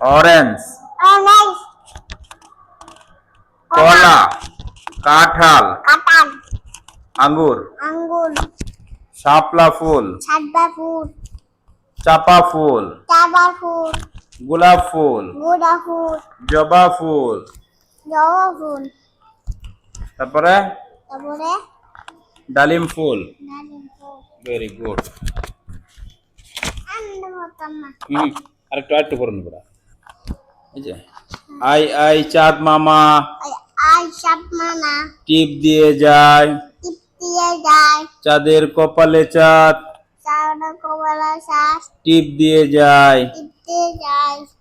orange orange kola kathal kathal anggur anggur shapla phul shapla phul chapa phul chapa phul gulab phul gulab phul joba phul joba phul tarpore tarpore dalim phul dalim phul very good and motamma hmm correct to add to যে আই আই চাঁদ মামা আই চাঁদ মামা টিপ দিয়ে যায় টিপ দিয়ে যায় চাঁদের কপালে চাঁদ চাঁদের কপালে চাঁদ টিপ দিয়ে যায় টিপ দিয়ে যায়